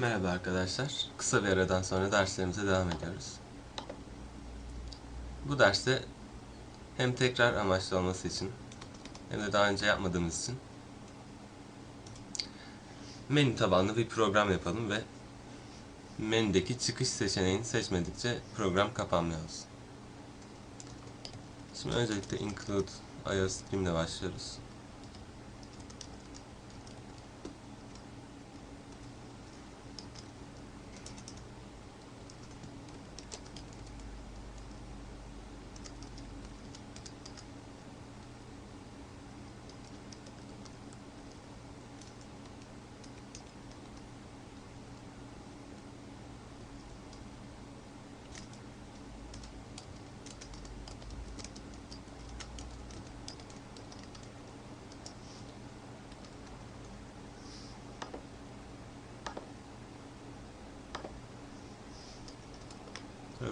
Merhaba arkadaşlar. Kısa bir aradan sonra derslerimize devam ediyoruz. Bu derste hem tekrar amaçlı olması için hem de daha önce yapmadığımız için menü tabanlı bir program yapalım ve menüdeki çıkış seçeneğini seçmedikçe program kapanmıyor olsun. Şimdi öncelikle include iOS ile başlıyoruz.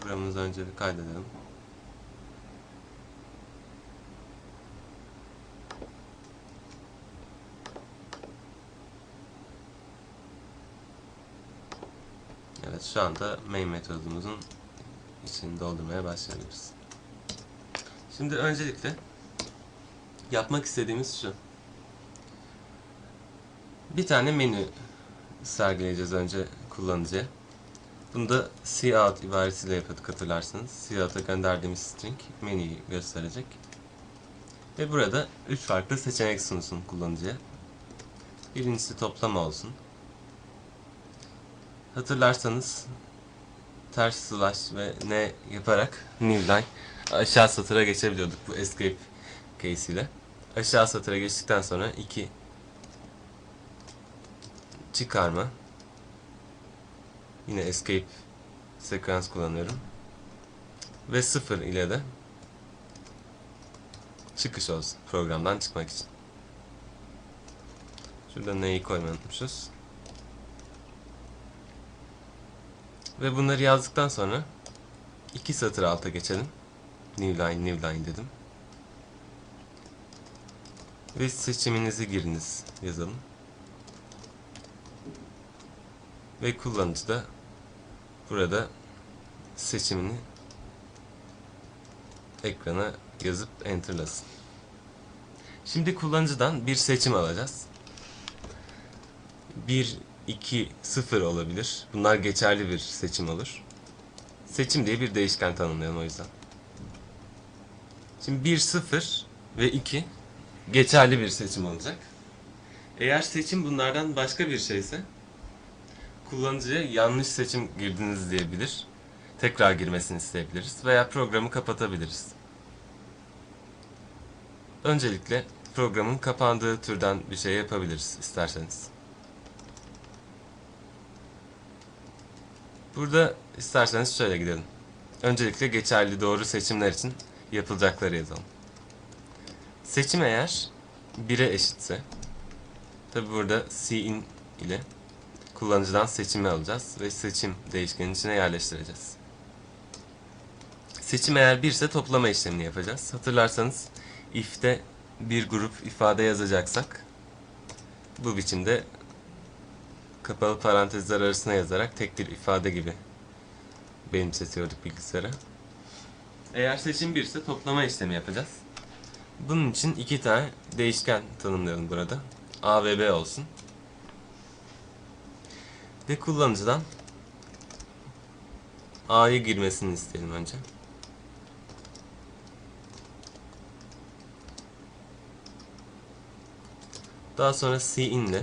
Programımızı önce bir kaydedelim. Evet şu anda main metodumuzun içini doldurmaya başlayabiliriz. Şimdi öncelikle yapmak istediğimiz şu. Bir tane menü sergileyeceğiz önce kullanıcıya. Bunu da cout ibaresiyle yapıyorduk hatırlarsanız. Cout'a gönderdiğimiz string menüyü gösterecek. Ve burada üç farklı seçenek sunsun kullanıcıya. Birincisi toplama olsun. Hatırlarsanız ters slash ve ne yaparak new line aşağı satıra geçebiliyorduk bu escape case ile. Aşağı satıra geçtikten sonra iki çıkarma Yine escape sekans kullanıyorum. Ve sıfır ile de çıkış olsun programdan çıkmak için. Şurada neyi koymayı unutmuşuz. Ve bunları yazdıktan sonra iki satır alta geçelim. New line, new line dedim. Ve seçiminizi giriniz yazalım. Ve kullanıcı da burada seçimini ekrana yazıp enterlasın. Şimdi kullanıcıdan bir seçim alacağız. 1, 2, 0 olabilir. Bunlar geçerli bir seçim olur. Seçim diye bir değişken tanımlayalım o yüzden. Şimdi 1, 0 ve 2 geçerli bir seçim olacak. Eğer seçim bunlardan başka bir şeyse kullanıcıya yanlış seçim girdiniz diyebilir. Tekrar girmesini isteyebiliriz veya programı kapatabiliriz. Öncelikle programın kapandığı türden bir şey yapabiliriz isterseniz. Burada isterseniz şöyle gidelim. Öncelikle geçerli doğru seçimler için yapılacakları yazalım. Seçim eğer 1'e eşitse tabi burada cin ile kullanıcıdan seçimi alacağız ve seçim değişkenin içine yerleştireceğiz. Seçim eğer 1 ise toplama işlemini yapacağız. Hatırlarsanız if'te bir grup ifade yazacaksak bu biçimde kapalı parantezler arasına yazarak tek bir ifade gibi benimsetiyorduk bilgisayara. Eğer seçim 1 ise toplama işlemi yapacağız. Bunun için iki tane değişken tanımlayalım burada. A ve B olsun. Ve kullanıcıdan A'yı girmesini isteyelim önce. Daha sonra cin ile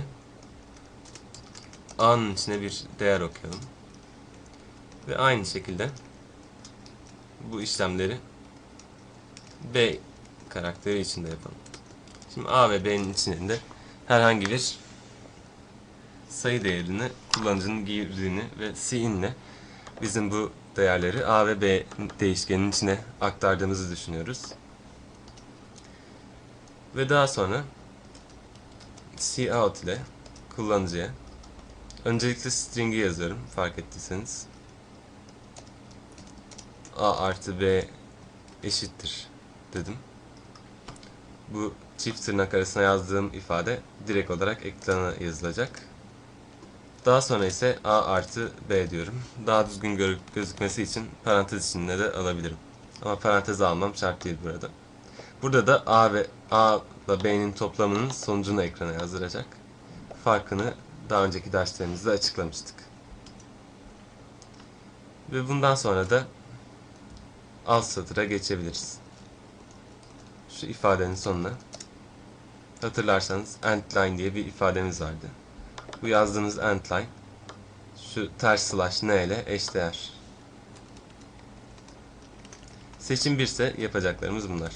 A'nın içine bir değer okuyalım. Ve aynı şekilde bu işlemleri B karakteri içinde yapalım. Şimdi A ve B'nin içinde herhangi bir sayı değerini kullanıcının girdiğini ve cin'le bizim bu değerleri A ve B değişkenin içine aktardığımızı düşünüyoruz. Ve daha sonra cout ile kullanıcıya öncelikle string'i yazıyorum fark ettiyseniz. A artı B eşittir dedim. Bu çift tırnak arasına yazdığım ifade direkt olarak ekrana yazılacak. Daha sonra ise A artı B diyorum. Daha düzgün gözükmesi için parantez içinde de alabilirim. Ama parantez almam şart değil burada. Burada da A ve A ile B'nin toplamının sonucunu ekrana yazdıracak. Farkını daha önceki derslerimizde açıklamıştık. Ve bundan sonra da alt satıra geçebiliriz. Şu ifadenin sonuna. Hatırlarsanız endline diye bir ifademiz vardı. Bu yazdığınız endline şu ters slash n ile eşdeğer. Seçim 1 ise yapacaklarımız bunlar.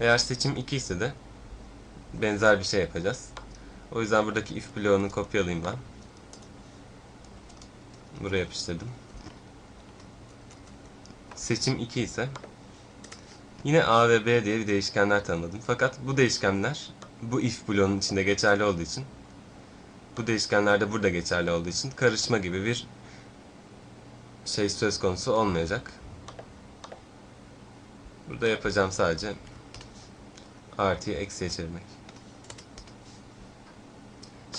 Eğer seçim 2 ise de benzer bir şey yapacağız. O yüzden buradaki if bloğunu kopyalayayım ben. Buraya yapıştırdım. Seçim 2 ise yine A ve B diye bir değişkenler tanımladım. Fakat bu değişkenler bu if bloğunun içinde geçerli olduğu için bu değişkenler de burada geçerli olduğu için karışma gibi bir şey söz konusu olmayacak. Burada yapacağım sadece artıyı eksiye çevirmek.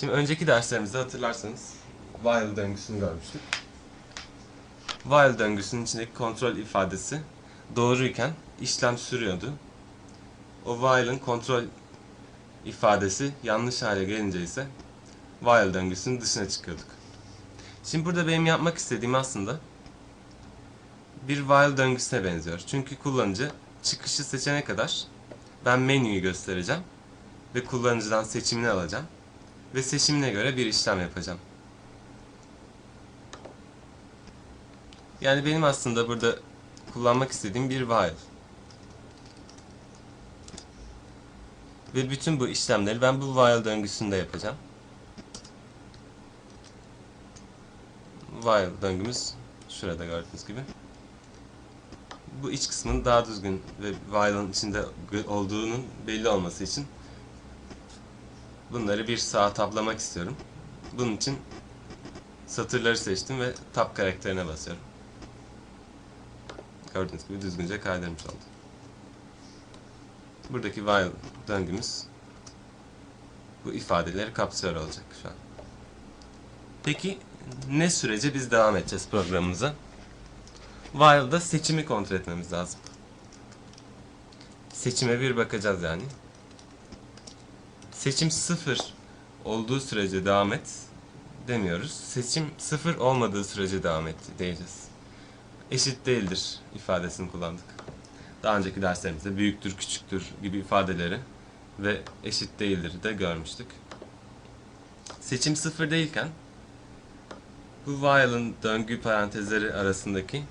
Şimdi önceki derslerimizde hatırlarsanız while döngüsünü görmüştük. While döngüsünün içindeki kontrol ifadesi doğruyken işlem sürüyordu. O while'ın kontrol ifadesi yanlış hale gelince ise while döngüsünün dışına çıkıyorduk. Şimdi burada benim yapmak istediğim aslında bir while döngüsüne benziyor. Çünkü kullanıcı çıkışı seçene kadar ben menüyü göstereceğim ve kullanıcıdan seçimini alacağım ve seçimine göre bir işlem yapacağım. Yani benim aslında burada kullanmak istediğim bir while. Ve bütün bu işlemleri ben bu while döngüsünde yapacağım. While döngümüz şurada gördüğünüz gibi. Bu iç kısmın daha düzgün ve while'ın içinde olduğunun belli olması için bunları bir sağa tablamak istiyorum. Bunun için satırları seçtim ve tab karakterine basıyorum. Gördüğünüz gibi düzgünce kaydırmış oldu. Buradaki while döngümüz bu ifadeleri kapsıyor olacak şu an. Peki ne sürece biz devam edeceğiz programımıza? While'da seçimi kontrol etmemiz lazım. Seçime bir bakacağız yani. Seçim sıfır olduğu sürece devam et demiyoruz. Seçim sıfır olmadığı sürece devam et diyeceğiz. Eşit değildir ifadesini kullandık. Daha önceki derslerimizde büyüktür, küçüktür gibi ifadeleri ve eşit değildir de görmüştük. Seçim sıfır değilken bu while'ın döngü parantezleri arasındaki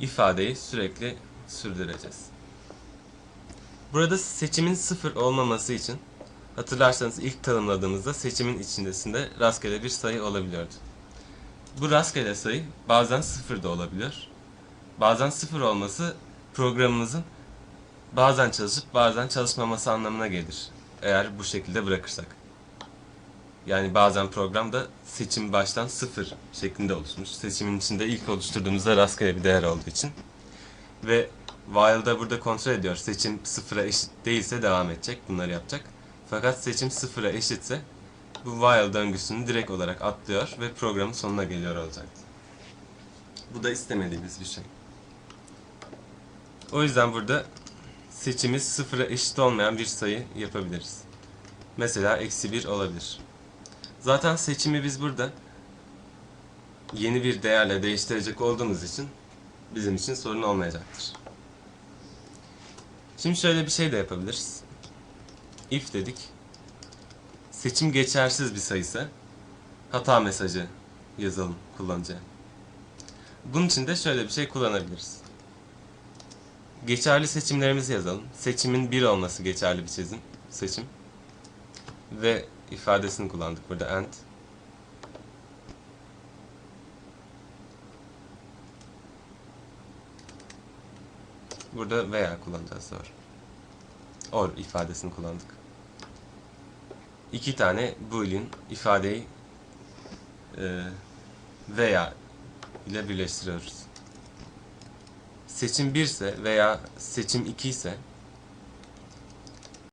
ifadeyi sürekli sürdüreceğiz. Burada seçimin sıfır olmaması için hatırlarsanız ilk tanımladığımızda seçimin içindesinde rastgele bir sayı olabiliyordu. Bu rastgele sayı bazen sıfır da olabiliyor. Bazen sıfır olması programımızın bazen çalışıp bazen çalışmaması anlamına gelir. Eğer bu şekilde bırakırsak. Yani bazen programda seçim baştan sıfır şeklinde oluşmuş. Seçimin içinde ilk oluşturduğumuzda rastgele bir değer olduğu için. Ve while'da burada kontrol ediyor. Seçim sıfıra eşit değilse devam edecek. Bunları yapacak. Fakat seçim sıfıra eşitse bu while döngüsünü direkt olarak atlıyor ve programın sonuna geliyor olacaktı. Bu da istemediğimiz bir şey. O yüzden burada seçimiz sıfıra eşit olmayan bir sayı yapabiliriz. Mesela eksi 1 olabilir. Zaten seçimi biz burada yeni bir değerle değiştirecek olduğumuz için bizim için sorun olmayacaktır. Şimdi şöyle bir şey de yapabiliriz. If dedik. Seçim geçersiz bir sayısı hata mesajı yazalım kullanıcıya. Bunun için de şöyle bir şey kullanabiliriz. Geçerli seçimlerimizi yazalım. Seçimin 1 olması geçerli bir çizim, seçim. Ve ifadesini kullandık burada and. Burada veya kullanacağız or. Or ifadesini kullandık. İki tane boolean ifadeyi e, veya ile birleştiriyoruz. Seçim 1 ise veya seçim 2 ise